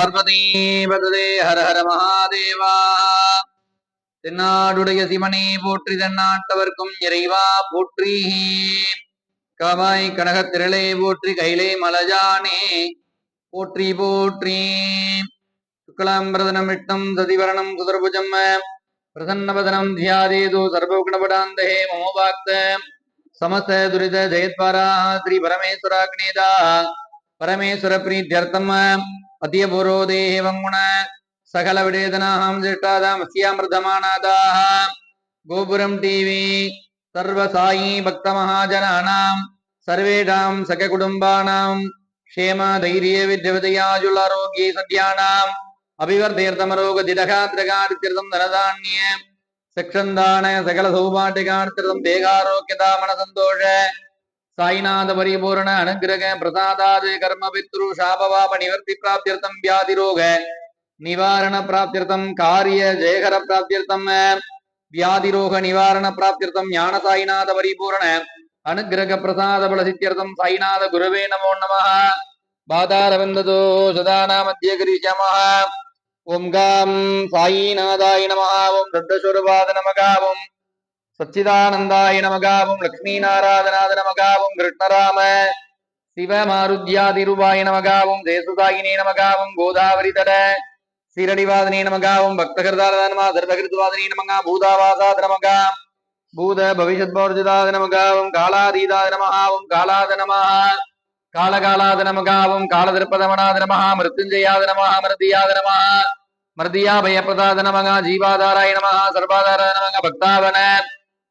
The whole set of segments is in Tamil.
பார்வதீபதே ஹர ஹர மகாதேவா. தென்னாடுடைய சிவனே போற்றி தென்னாட்டவர்க்கும் இறைவா போற்றி. காமாய் கனகத் திரளே போற்றி கைலே மலஜானே போற்றி போற்றி. சுக்லாம்பிரதனம் விட்டம் சதிவரணம் சுதர்புஜம் பிரசன்னவதனம் தியாதேதோ சர்வகுணபடாந்தே மமோபாக்த. சமஸ்த துரித ஜெயத்வாரா ஸ்ரீ பரமேஸ்வராக்னேதா பரமேஸ்வர பிரீத்தியர்த்தம் അതീയ പൂർവദേവം ഗുണ സകല വിടേതനാഹം ജ്യേഷ്ഠാദാം അസ്യാമൃതമാണാദാഹ ഗോപുരം ടി വി സർവസായി ഭക്തമഹാജനാനാം സർവേഷാം സഖകുടുംബാണാം ക്ഷേമ ധൈര്യ വിദ്യവതയാജുള്ള ആരോഗ്യ സദ്യാണാം അഭിവർദ്ധീർത്ഥമരോഗതിരഹാദ്രകാരിത്യർത്ഥം ധനധാന്യ സക്ഷന്താണ് സകല സൗഭാഗ്യകാരിത്യർത്ഥം ദേഹാരോഗ്യത മനസന്തോഷ சாய்நாத பரிபூரண அனுகிரக பிரசாதாது கர்ம பித்ரு சாபவாப நிவர்த்தி பிராப்தியர்த்தம் வியாதி ரோக நிவாரண பிராப்தியர்த்தம் காரிய ஜெயகர பிராப்தியர்த்தம் வியாதி ரோக நிவாரண பிராப்தியர்த்தம் ஞான சாய்நாத பரிபூரண அனுகிரக பிரசாத பல சித்தியர்த்தம் சாய்நாத குருவே நமோ நம பாதாரவந்ததோ சதானா மத்திய கிரீஷமஹ. ஓம் காம் சாயிநாதாய நமகா ஓம் தத்தஸ்வரபாத நமகா சச்சிதானந்தாய நமகாவும் லக்ஷ்மி நாராதநாத நமகாவும் கிருஷ்ணராம சிவ மாருத்யாதிருபாய நமகாவும் தேசுதாயினே நமகாவும் கோதாவரி தட சீரடிவாதனே நமகாவும் ஓம் தர்பகிருத்வாதனே நமகா பூதாவாசாத நமகா பூத பவிஷத் பௌர்ஜிதாத நமகா காலாதீதாத நமகாவும் காலாத நமகா காலகாலாத நமகாவும் காலதிருப்பதமனாத நமகா மிருத்துஞ்சயாத நமகா மிருதியாத நமகா மிருதியா பயப்பிரதாத நமகா ஜீவாதாராய நமகா சர்வாதாராய நமகா பக்தாவன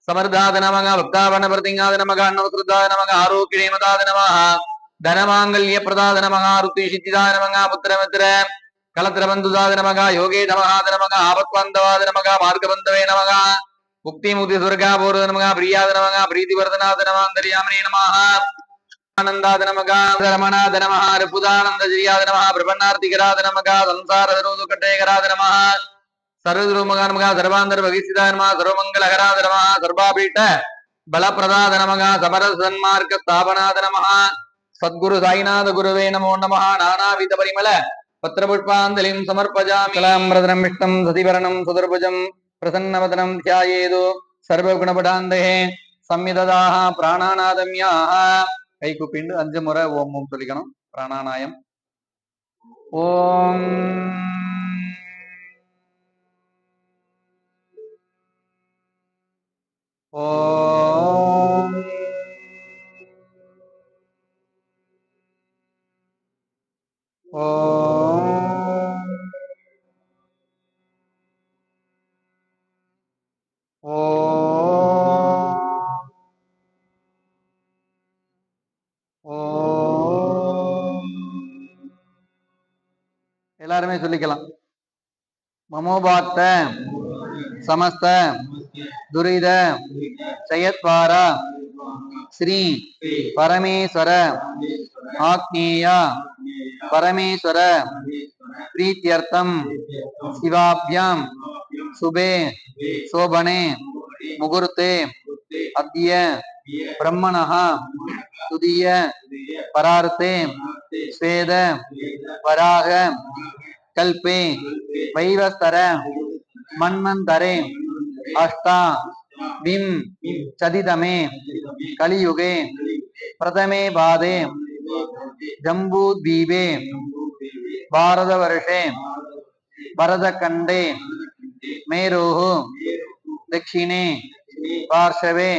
சமர்தாத நமக பக்தாவன பிரதிங்காத நமக அன்னவசுதாத நமக ஆரோக்கியமதாத நமக தனமாங்கல்ய பிரதாத நமக ருத்தி சித்திதாத நமக புத்திரமித்திர கலத்திரபந்துதாத நமக யோகே நமகாத நமக ஆபத்வந்தவாத நமக மார்கபந்தவே நமக முக்தி முக்தி சுர்கா பூர்வ நமக பிரியாத நமக பிரீதிவர்தனாத நம அந்தரியாமனே நமக ஆனந்தாத நமக ரமணாத நம ரிபுதானந்த ஜிரியாத நம பிரபன்னார்த்திகராத நமக சம்சார சரோது கட்டேகராத நம சர்வதுருமக நமக சர்வாந்தர பகிசிதாத நம சர்வமங்கலகராத நம சர்வாபீட்ட பலப்பிரதாத நமக சமர சன்மார்க்க ஸ்தாபனாத நம சத்குரு சாய்நாத குருவே நமோ நம நானாவித பரிமள பத்திரபுஷ்பாஞ்சலிம் சமர்ப்பஜாமி. கலாமிரதனம் விஷ்ணம் சதிவரணம் சுதர்புஜம் பிரசன்னவதனம் தியாயேது சர்வகுணபடாந்தே சம்மிததாக பிராணாநாதம்யாக கை கூப்பிண்டு அஞ்சு முறை ஓம் ஓம் சொல்லிக்கணும். பிராணாநாயம் ஓம் ஓம் ஓம் எல்லாருமே சொல்லிக்கலாம். மமோபாத்த சமஸ்த துரித செயத்வாரா ஸ்ரீ பரமேஸ்வர ஆக்னேயா பரமேஸ்வர பிரீத்தியர்த்தம் சிவாபியாம் சுபே சோபனே முகூர்த்தே அத்திய பிரம்மணः துதிய பரார்த்தே ஸ்வேத வராக கல்பே வைவஸ்தர மன்மந்தரே अष्टा विम चदिदमे कलियुगे, प्रथमे बाधे जम्बूद्वीपे भारतवर्षे भरतखण्डे मेरोह दक्षिणे, पार्श्वे,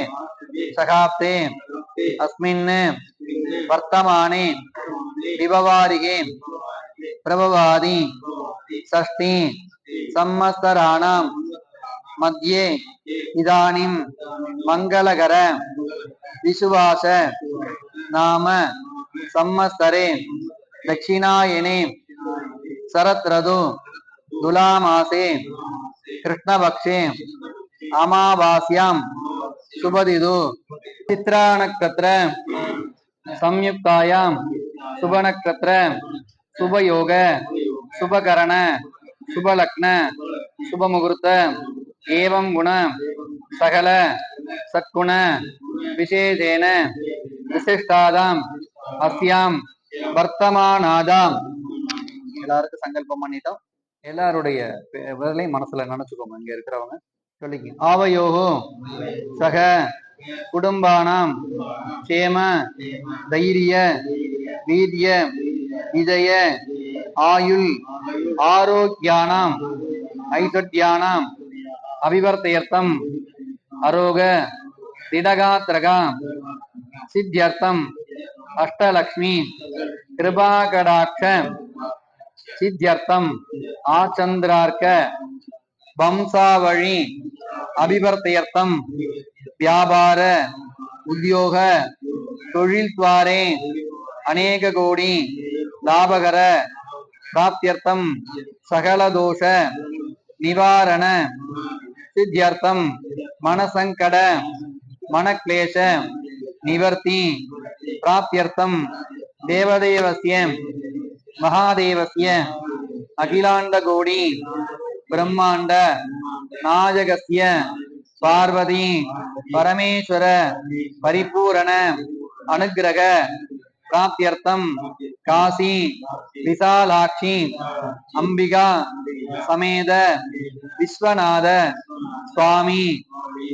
सखाब्दे, अस्मिन् वर्तमाने, विभवारिगे, प्रभवादि षष्टि संवत्सराणाम् மத்யே இதானிம் மங்களகர விசுவாச நாம சம்மஸ்தரே தட்சிணாயனே சரத்ரது துலாமாசே கிருஷ்ணபக்ஷே அமாவாஸ்யாம் சுபதிது சித்ராணக்கத்திர சம்யுக்தாயாம் சுபநக்கத்திர சுபயோக சுபகரண சுபலக்ன சுபமுகூர்த்த ஏவம் குண சகல சத்குண விசேஷேன விசிஷ்டாதாம் அஸ்யாம் வர்த்தமானாதாம். எல்லாருக்கும் சங்கல்பம் பண்ணிட்டோம். எல்லாருடைய விரலையும் மனசுல நினைச்சுக்கோங்க இங்க இருக்கிறவங்க. சொல்லிக்க ஆவயோகோ சக குடும்பானாம் சேம தைரிய வீரிய விஜய ஆயுள் ஆரோக்கியானாம் ஐஸ்வர்யானாம் அபிவர்த்தயர்த்தம் அரோக திடகாத்திரகா சித்தியர்த்தம் அஷ்டலக்ஷ்மி கிருபாகடாட்ச சித்தியர்த்தம் ஆச்சந்திரார்க்க வம்சாவழி அபிவர்த்தயர்த்தம் வியாபார உத்தியோக தொழில்துவாரே அநேக கோடி லாபகர பிராப்தியர்த்தம் சகலதோஷ நிவாரண சித்தியர்த்தம் மனசங்கட மனக்லேஷ நிவர்த்தி பிராப்தியர்த்தம் தேவதேவசிய மகாதேவசிய அகிலாண்ட கோடி பிரம்மாண்ட நாயகசிய பார்வதி பரமேஸ்வர பரிபூரண அனுகிரக பிராப்தியர்த்தம் காசி விசாலாட்சி அம்பிகா சமேத விஸ்வநாத சுவாமி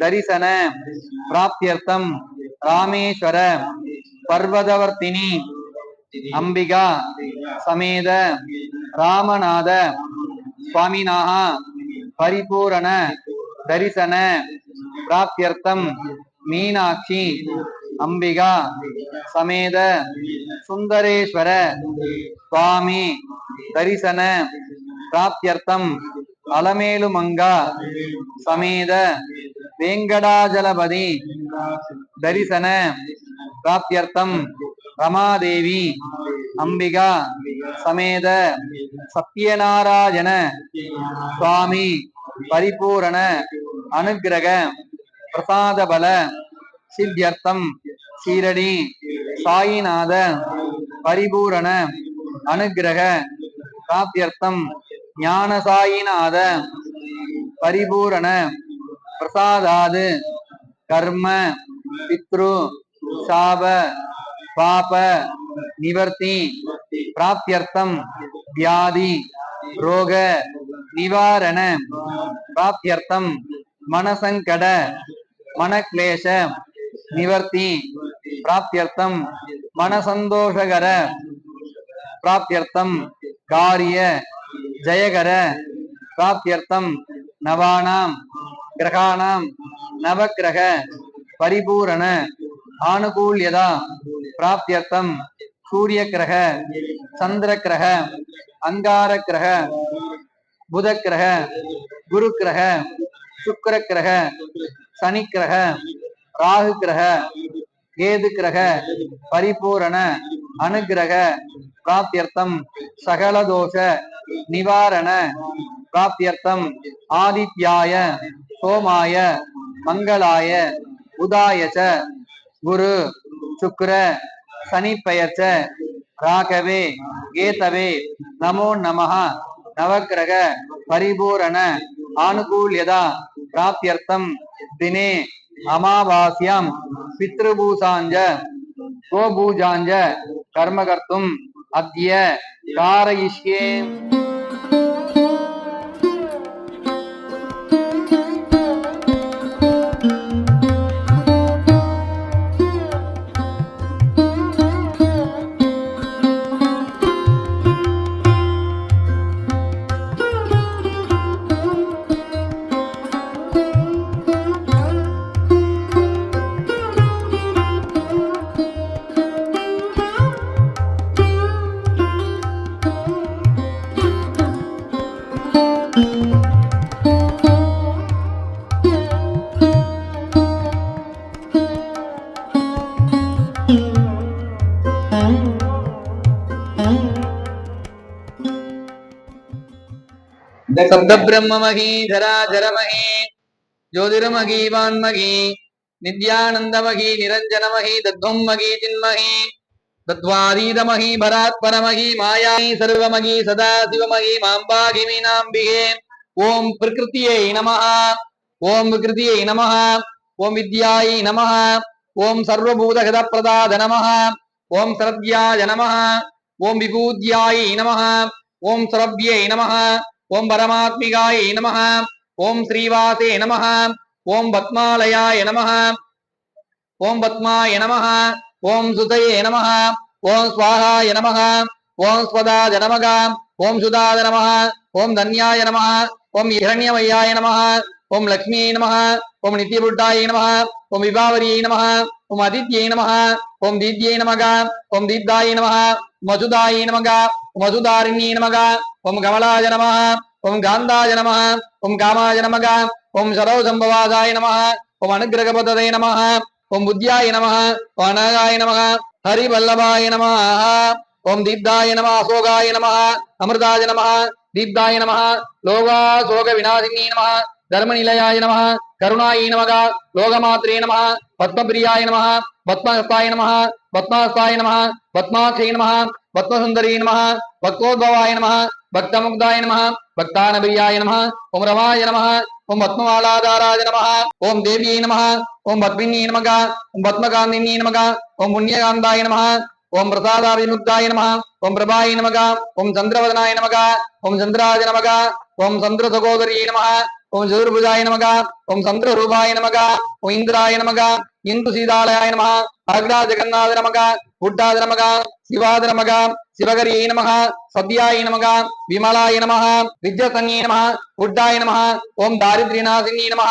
தரிசன பிராப்தியர்த்தம் ராமேஸ்வர பர்வதவர்த்தினி அம்பிகா சமேத ராமநாத சுவாமினாக பரிபூரண தரிசன பிராப்தியர்த்தம் மீனாட்சி அம்பிகா சமேத சுந்தரேஸ்வர சுவாமி தரிசன பிராப்தியர்த்தம் அலமேலு மங்கா சமேத வேங்கடாஜலபதி தரிசன பிராப்தியர்த்தம் ரமாதேவி அம்பிகா சமேத சத்யநாராயண சுவாமி பரிபூரண அனுகிரக பிரசாத பல சித்தியர்த்தம் சீரடி சாயிநாத பரிபூரண அனுகிரக பிராப்தியர்த்தம் ஞான சாயிநாத பரிபூரண பிரசாதாது கர்ம பித்ரு சாப பாப நிவர்த்தி பிராப்தியர்த்தம் வியாதி ரோக நிவாரண பிராப்தியர்த்தம் மனசங்கட மனக்லேஷ நிவர்த்தி பிராப்தியர்த்தம் மனசந்தோஷகர பிராப்தியர்த்தம் காரிய ஜெயகர பிராப்தியர்த்தம் நவானாம் கிரகாணாம் நவக்கிரக பரிபூரண ஆனுகூல்யதா பிராப்தியர்த்தம் சூரிய கிரக சந்திர கிரக அங்கார கிரக புத கிரக குரு கிரக சுக்கர கிரக சனி கிரக ராகு கிரக கேது கிரக பரிபூரண அனுகிரக பிராப்தியர்த்தம் சகலதோஷ நிவாரண பிராப்தியர்த்தம் ஆதித்யாய சோமாய மங்களாய உதாய குரு சுக்கர சனி பெயர்ச்ச ராகவே கேதவே நமோ நமः நவக்கிரக பரிபூரண ஆனுகூல்யதா பிராப்தியர்த்தம் தினே அமாவாசியம் பித்ருபூசாஞ்ச கோபூஜாஞ்ச கர்மகர்த்தும் அத்திய காரயிஷ்யே சப்த பிரம்மமகி ஜராஜரமகி ஜோதிரமகி வான்மகி நித்யானந்தமகி நிரஞ்சனமகி தத்வம்மகி சின்மகி தத்வாதீதமகி பராத்பரமகி மாயாயி சர்வமகி சதா சிவமகி மாம்பாகி மீனாம்பிகே ஓம் பிரகிருத்தியை நமः ஓம் விகிருத்தியை நமः ஓம் வித்யாயை நமः ஓம் சர்வபூதகத பிரதாத நமः ஓம் சரத்யாய நமः ஓம் விபூத்யாயை நமः ஓம் சுரப்யை நமः ஓம் பரமாத்மிகாய நமः ஓம் ஸ்ரீவாசே நமः ஓம் பத்மாலயாய நமः ஓம் பத்மாய நமः ஓம் சுதயே நமः ஓம் ஸ்வாகாய நமः ஓம் ஸ்வதாஜ நமக ஓம் சுதாத நமः ஓம் தன்யாய நமः ஓம் இரண்யமையாய நமः ஓம் லக்ஷ்மியை நமः ஓம் நித்யபுட்டாய நமः ஓம் விபாவரியை நமः ஓம் அதித்யை நமः ஓம் தீத்யை நமக ஓம் தீப்தாய நமः మధుదాయి నమగ మధుదారిణ్యీ నమగ ఓం కమలాయ నమ ఓం గాంధాయ నమ ఓం కామాయ నమగ ఓం సరోజంభవాదాయ నమ ఓం అనుగ్రహపదయ నమ ఓం బుద్ధ్యాయ నమ ఓం అనగాయ నమ హరివల్లభాయ నమ ఓం దీప్దాయ నమ అశోకాయ నమ అమృతాయ నమ దీప్దాయ నమ లోగా శోక వినాశిని నమ ధర్మనిలయాయ నమ కరుణాయ నమగ లోకమాత్రే నమ పద్మప్రియాయ నమ பத்மஹஸ்தாய நம பத்மஹஸ்தாய நம பத்மாட்சை நம பத்மசுந்தரி நம பக்தோத்பவாய நம பக்தமுக்தாய நம பக்தானபிரியாய நம ஓம் ரமாய நம ஓம் பத்மமாலாதாராய நம ஓம் தேவியை நம ஓம் பத்மினி நமக ஓம் பத்மகாந்தினி நமக ஓம் புண்ணியகாந்தாய நம ஓம் பிரசாதாபிமுக்தாய நம ஓம் பிரபாய நமக ஓம் சந்திரவதனாய நமக ஓம் சந்திராஜ நமக ஓம் சந்திர சகோதரி நம ஓம் சதுர்புஜாய நமகா ஓம் சந்திர ரூபாய நமகா ஓம் இந்திராய நமகா இந்து சீதாலயாய நமகா அக்ரா ஜெகநாத நமகா புட்டாத நமகா சிவாத நமகா சிவகரியை நமக சத்யாய நமக விமலாய நம வித்யசன்யை நம புட்டாய நம ஓம் தாரித்ரிநாசினி நம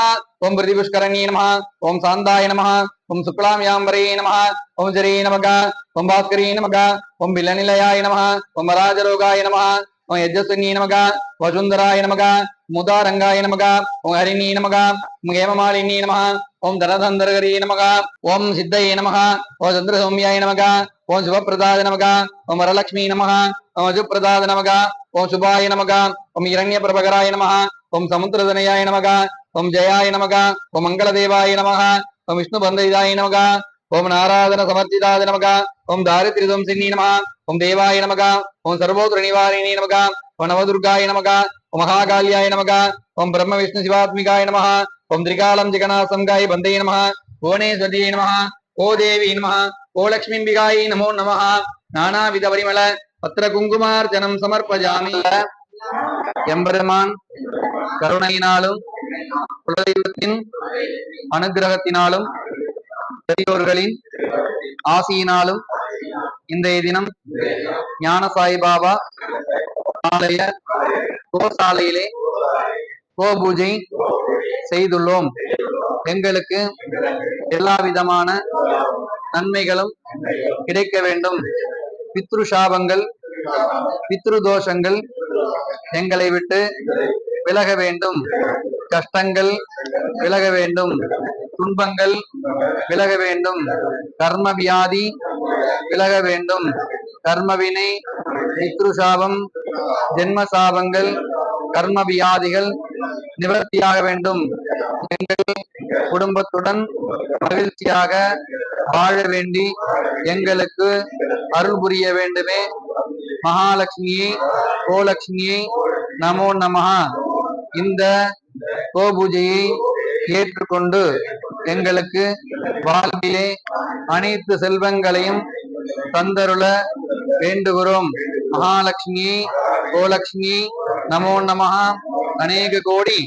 ஓம் பிரதிபுஷ்கரண்யே நம ஓம் சாந்தாய நம ஓம் சுக்லாமியாம்பரையை நம ஓம் ஜரே நமக ஓம் பாஸ்கரே நமக ஓம் பில்லநிலையாய நம ஓம் ராஜரோகாய நம ஓம் யஜஸ்வினி நமக வசுந்தராய நமக முதாரங்காய நமக ஓம் ஹரிணி நமக ஓம் ஹேமமாலினி நம ஓம் தனதந்தரகரி நமக ஓம் சித்தயே நம ஓம் சந்திர சௌமியாய நமக ஓம் சிவபிரதாத நமக ஓம் வரலட்சுமி நமக ஓம் அஜுபிரதாத நமக ஓம் சுபாய நமக ஓம் இரண்ய பிரபகராய நம ஓம் சமுத்திரதனயாய நமக ஓம் ஜெயாய நமக ஓம் மங்களதேவாய நமக ஓம் விஷ்ணு பந்தயிதாய நமக ஓம் நாராதன சமர்த்திதாத நமக ஓம் தாரித்ரிதம் சின்னி நமகா ஓம் தேவாய நமகா ஓம் சர்வோத்திர நிவாரிணி நமக ஓம் நவதுர்காய நமகா ஓம் மகாகாலியாய நமகா ஓம் பிரம்ம விஷ்ணு சிவாத்மிகாய நமகா ஓம் திரிகாலம் ஜெகநாசங்காய பந்தய நமகா புவனேஸ்வரியை நமகா ஓ தேவி நமகா ஓ லக்ஷ்மிம்பிகாயை நமோ நம நானாவித பரிமள பத்திர குங்குமார்ஜனம் சமர்ப்பஜாமி. எம்பெருமான் கருணையினாலும் குலதெய்வத்தின் அனுகிரகத்தினாலும் பெரியோர்களின் ஆசியினாலும் இன்றைய தினம் ஞான சாய்பாபா ஆலய கோசாலையிலே கோபூஜை செய்துள்ளோம். எங்களுக்கு எல்லா விதமான நன்மைகளும் கிடைக்க வேண்டும். பித்ரு சாபங்கள் பித்ரு தோஷங்கள் எங்களை விட்டு விலக வேண்டும். கஷ்டங்கள் விலக வேண்டும். துன்பங்கள் விலக வேண்டும். கர்ம வியாதி விலக வேண்டும். கர்மவினை பித்ருசாபம் சாபம் ஜென்ம சாபங்கள் கர்ம வியாதிகள் நிவர்த்தியாக வேண்டும். எங்கள் குடும்பத்துடன் மகிழ்ச்சியாக வாழ வேண்டி எங்களுக்கு அருள் புரிய வேண்டுமே. மகாலட்சுமியை கோலட்சுமியை நமோ நமஹா. இந்த கோபூஜையை ஏற்றுக்கொண்டு எங்களுக்கு வாழ்விலே அனைத்து செல்வங்களையும் தந்தருள வேண்டுகிறோம். மகாலட்சுமி கோலட்சுமி நமோ நமகா அநேக கோடி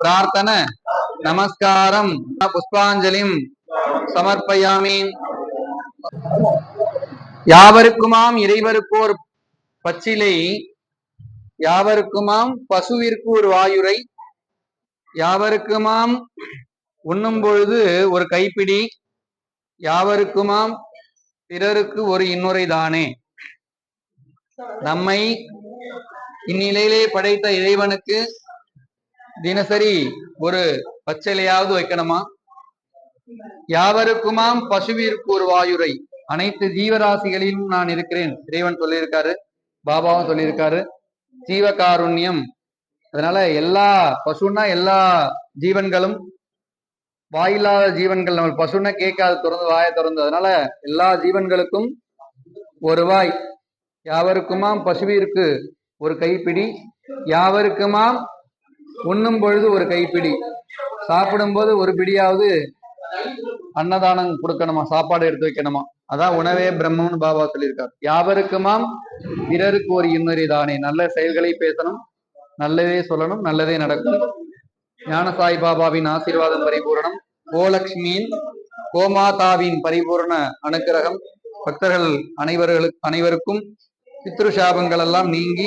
பிரார்த்தன நமஸ்காரம் புஷ்பாஞ்சலிம் சமர்ப்பயாமி. யாவருக்குமாம் இறைவருக்கோர் பச்சிலை யாவருக்குமாம் பசுவிற்கு ஒரு வாயுரை யாவருக்குமாம் உண்ணும் பொழுது ஒரு கைப்பிடி யாவருக்குமாம் பிறருக்கு ஒரு இன்னுரை தானே? நம்மை இந்நிலையிலே படைத்த இறைவனுக்கு தினசரி ஒரு பச்சிலையாவது வைக்கணுமா? யாவருக்குமாம் பசுவிற்கு ஒரு வாயுரை. அனைத்து ஜீவராசிகளிலும் நான் இருக்கிறேன். இறைவன் சொல்லியிருக்காரு பாபாவும் சொல்லியிருக்காரு. ஜீவகாருண்யம். அதனால எல்லா பசுன்னா எல்லா ஜீவன்களும் வாயில்லாத ஜீவன்கள் நம்ம பசுன்னா கேட்காது திறந்து வாயை திறந்து. அதனால எல்லா ஜீவன்களுக்கும் ஒரு வாய். யாவருக்குமாம் பசுவிற்கு ஒரு கைப்பிடி. யாவருக்குமாம் உண்ணும் பொழுது ஒரு கைப்பிடி. சாப்பிடும்போது ஒரு பிடியாவது அன்னதானம் கொடுக்கணுமா? சாப்பாடு எடுத்து வைக்கணுமா? அதான் உணவே பிரம்மம்னு பாபா சொல்லியிருக்கார். யாவருக்குமாம் பிறருக்கு ஒரு இன்னொரு தானே. நல்ல செயல்களை பேசணும் நல்லதே சொல்லணும் நல்லதே நடக்கும் ஞான சாய் பாபாவின் ஆசீர்வாதம் பரிபூரணம். கோலக்ஷ்மியின் கோமாதாவின் பரிபூரண அனுக்கிரகம். பக்தர்கள் அனைவர்களுக்கு அனைவருக்கும் பித்ருஷாபங்கள் எல்லாம் நீங்கி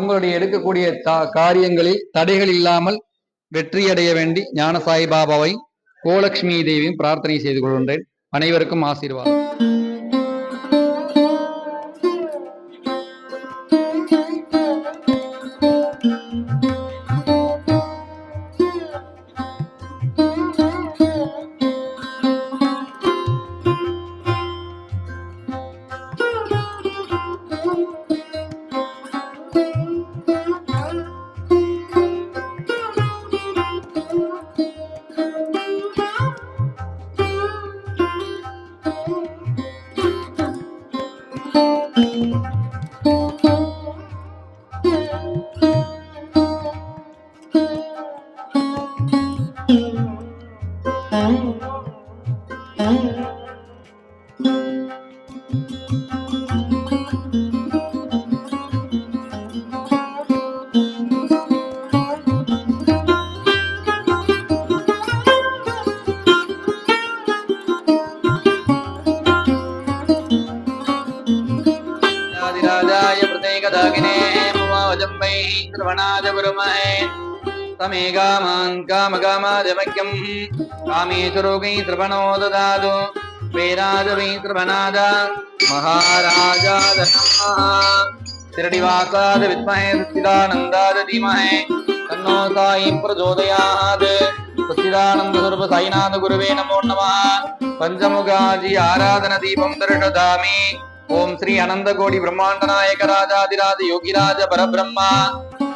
உங்களுடைய எடுக்கக்கூடிய காரியங்களில் தடைகள் இல்லாமல் வெற்றியடைய வேண்டி ஞான சாய் பாபாவை கோலக்ஷ்மி தேவியும் பிரார்த்தனை செய்து கொள்கின்றேன். அனைவருக்கும் ஆசீர்வாதம். தமேகாமான் காமகாமாஜமக்கியம் காமேஸ்வரோகை திருவணோ ததாது வேராஜவை திருவநாத மகாராஜாத திருடிவாசாத வித்மஹே சச்சிதானந்தாத தீமஹே தன்னோ சாயி பிரச்சோதயாத் சச்சிதானந்த சுரூப சாய்நாத குருவே நமோ நமः பஞ்சமுகாஜி ஆராதன தீபம் தரிஷதாமி ஓம் ஸ்ரீ அனந்த கோடி பிரம்மாண்ட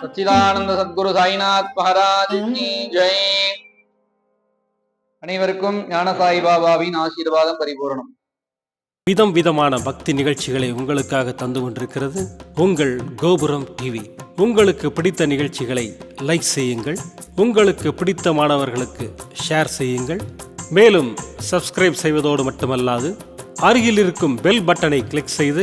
சச்சிதானந்த சத்குரு சாய்நாத் மகாராஜ் ஜெய். அனைவருக்கும் ஞான சாய் பாபாவின் ஆசீர்வாதம் பரிபூரணம். விதம் விதமான பக்தி நிகழ்ச்சிகளை உங்களுக்காக தந்து கொண்டிருக்கிறது உங்கள் கோபுரம் டிவி. உங்களுக்கு பிடித்த நிகழ்ச்சிகளை லைக் செய்யுங்கள். உங்களுக்கு பிடித்த மாணவர்களுக்கு ஷேர் செய்யுங்கள். மேலும் சப்ஸ்கிரைப் செய்வதோடு மட்டுமல்லாது அருகில் இருக்கும் பெல் பட்டனை கிளிக் செய்து